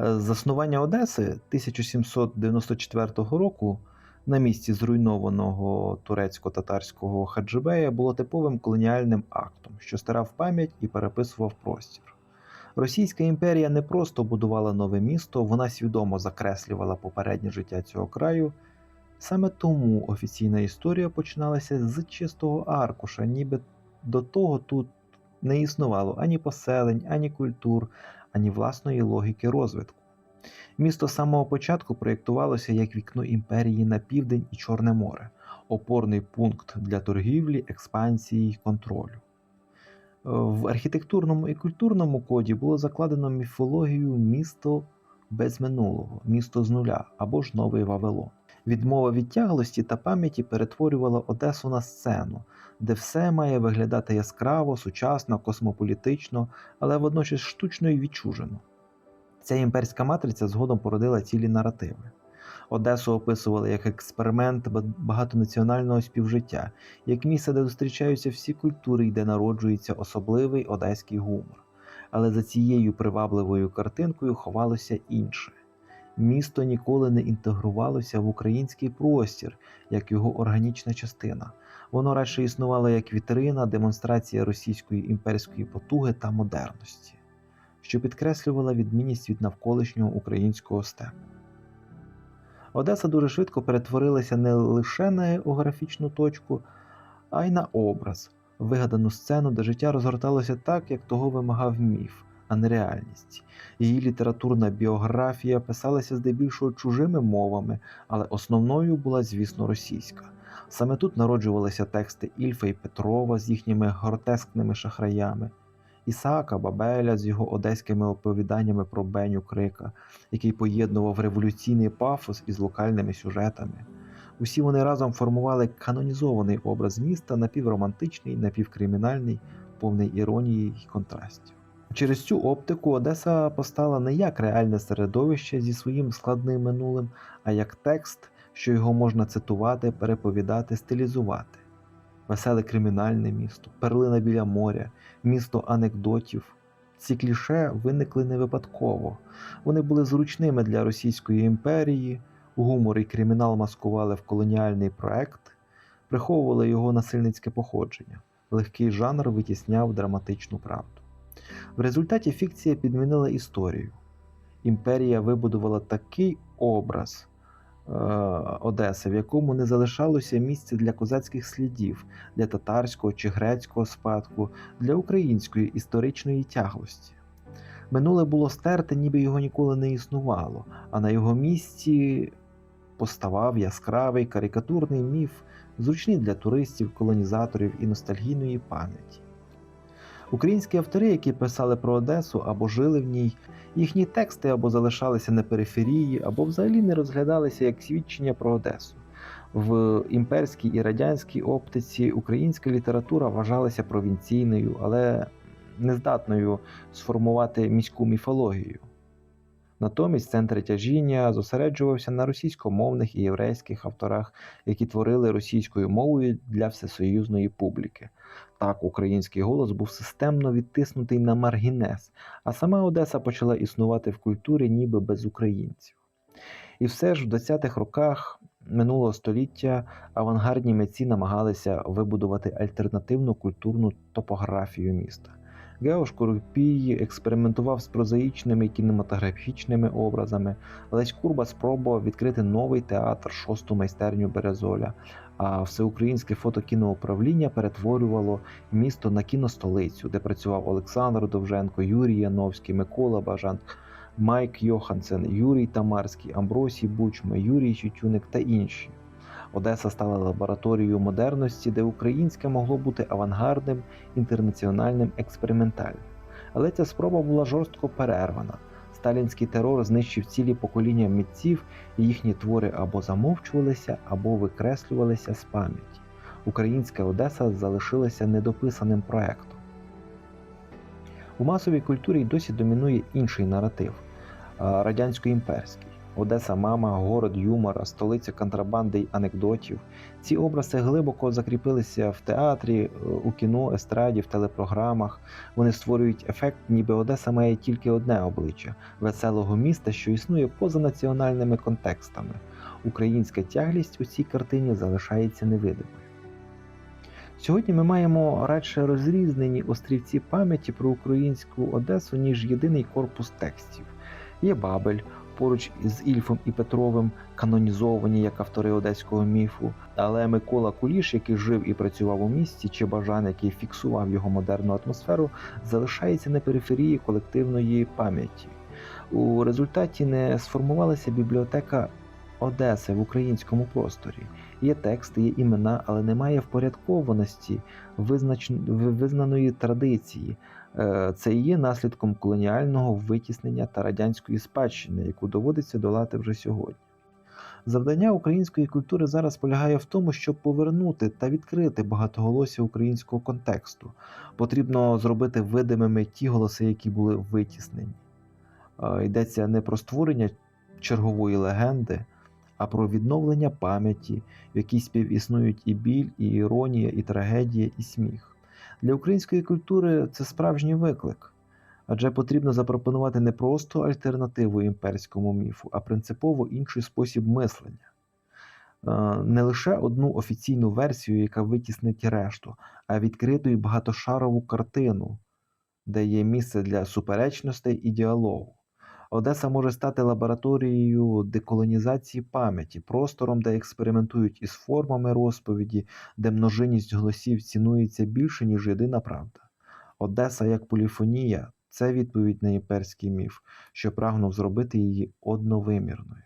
Е, Заснування Одеси 1794 року на місці зруйнованого турецько-татарського Хаджибея було типовим колоніальним актом, що стирав пам'ять і переписував простір. Російська імперія не просто будувала нове місто, вона свідомо закреслювала попереднє життя цього краю. Саме тому офіційна історія починалася з чистого аркуша, ніби до того тут не існувало ані поселень, ані культур, ані власної логіки розвитку. Місто з самого початку проєктувалося як вікно імперії на південь і Чорне море, опорний пункт для торгівлі, експансії й контролю. Е, В архітектурному і культурному коді було закладено міфологію місто без минулого, місто з нуля або ж новий Вавилон. Відмова від тяглості та пам'яті перетворювала Одесу на сцену, де все має виглядати яскраво, сучасно, космополітично, але водночас штучно і відчужено. Ця імперська матриця згодом породила цілі наративи. Одесу описували як експеримент ба- багатонаціонального співжиття, як місце, де зустрічаються всі культури і де народжується особливий одеський гумор. Але за цією привабливою картинкою ховалося інше. Місто ніколи не інтегрувалося в український простір як його органічна частина. Воно радше існувало як вітрина, демонстрація російської імперської потуги та модерності, що підкреслювала відмінність від навколишнього українського степу. Одеса дуже швидко перетворилася не лише на географічну точку, а й на образ, вигадану сцену, де життя розгорталося так, як того вимагав міф, а не реальність. Її літературна біографія писалася здебільшого чужими мовами, але основною була, звісно, російська. Саме тут народжувалися тексти Ільфа і Петрова з їхніми гротескними шахраями, Ісаака Бабеля з його одеськими оповіданнями про Беню Крика, який поєднував революційний пафос із локальними сюжетами. Усі вони разом формували канонізований образ міста напівромантичний, напівкримінальний, повний іронії й контрастів. Через цю оптику Одеса постала не як реальне середовище зі своїм складним минулим, а як текст, що його можна цитувати, переповідати, стилізувати. Веселе кримінальне місто, перлина біля моря, місто анекдотів. Ці кліше виникли не випадково. Вони були зручними для Російської імперії, гумор і кримінал маскували в колоніальний проект, приховували його насильницьке походження. Легкий жанр витісняв драматичну правду. В результаті фікція підмінила історію. Імперія вибудувала такий образ е, Одеси, в якому не залишалося місця для козацьких слідів, для татарського чи грецького спадку, для української історичної тяглості. Минуле було стерте, ніби його ніколи не існувало, а на його місці поставав яскравий карикатурний міф, зручний для туристів, колонізаторів і ностальгійної пам'яті. Українські автори, які писали про Одесу або жили в ній, їхні тексти або залишалися на периферії, або взагалі не розглядалися як свідчення про Одесу. В імперській і радянській оптиці українська література вважалася провінційною, але нездатною сформувати міську міфологію. Натомість центр тяжіння зосереджувався на російськомовних і єврейських авторах, які творили російською мовою для всесоюзної публіки. Так, український голос був системно відтиснутий на маргінес, а сама Одеса почала існувати в культурі ніби без українців. І все ж в 20-х роках минулого століття авангардні митці намагалися вибудувати альтернативну культурну топографію міста. Геош Курпій експериментував з прозаїчними кінематографічними образами. Лесь Курба спробував відкрити новий театр шосту майстерню Березоля. А всеукраїнське фотокіноуправління перетворювало місто на кіностолицю, де працював Олександр Довженко, Юрій Яновський, Микола Бажан, Майк Йохансен, Юрій Тамарський, Амбросій Бучма, Юрій Тютюник та інші. Одеса стала лабораторією модерності, де українське могло бути авангардним, інтернаціональним, експериментальним. Але ця спроба була жорстко перервана. Сталінський терор знищив цілі покоління митців, і їхні твори або замовчувалися, або викреслювалися з пам'яті. Українська Одеса залишилася недописаним проектом. У масовій культурі й досі домінує інший наратив радянсько-імперський. Одеса мама, город юмора, столиця контрабанди й анекдотів. Ці образи глибоко закріпилися в театрі, е, у кіно, естраді, в телепрограмах. Вони створюють ефект, ніби Одеса має тільки одне обличчя веселого міста, що існує поза національними контекстами. Українська тяглість у цій картині залишається невидимою. Сьогодні ми маємо радше розрізнені острівці пам'яті про українську Одесу, ніж єдиний корпус текстів. Є Бабель, поруч із Ільфом і Петровим, канонізовані як автори одеського міфу. Але Микола Куліш, який жив і працював у місті, чи Бажан, який фіксував його модерну атмосферу, залишається на периферії колективної пам'яті. У результаті не сформувалася бібліотека Одеси в українському просторі. Є тексти, є імена, але немає впорядкованості, визнач... визнаної традиції. Е, Це і є наслідком колоніального витіснення та радянської спадщини, яку доводиться долати вже сьогодні. Завдання української культури зараз полягає в тому, щоб повернути та відкрити багатоголосся українського контексту. Потрібно зробити видимими ті голоси, які були витіснені. Е, Йдеться не про створення чергової легенди, а про відновлення пам'яті, в якій співіснують і біль, і іронія, і трагедія, і сміх. Для української культури це справжній виклик, адже потрібно запропонувати не просто альтернативу імперському міфу, а принципово інший спосіб мислення. Е, Не лише одну офіційну версію, яка витіснить решту, а відкриту і багатошарову картину, де є місце для суперечностей і діалогу. Одеса може стати лабораторією деколонізації пам'яті, простором, де експериментують із формами розповіді, де множинність голосів цінується більше, ніж єдина правда. Одеса як поліфонія це відповідь на імперський міф, що прагнув зробити її одновимірною.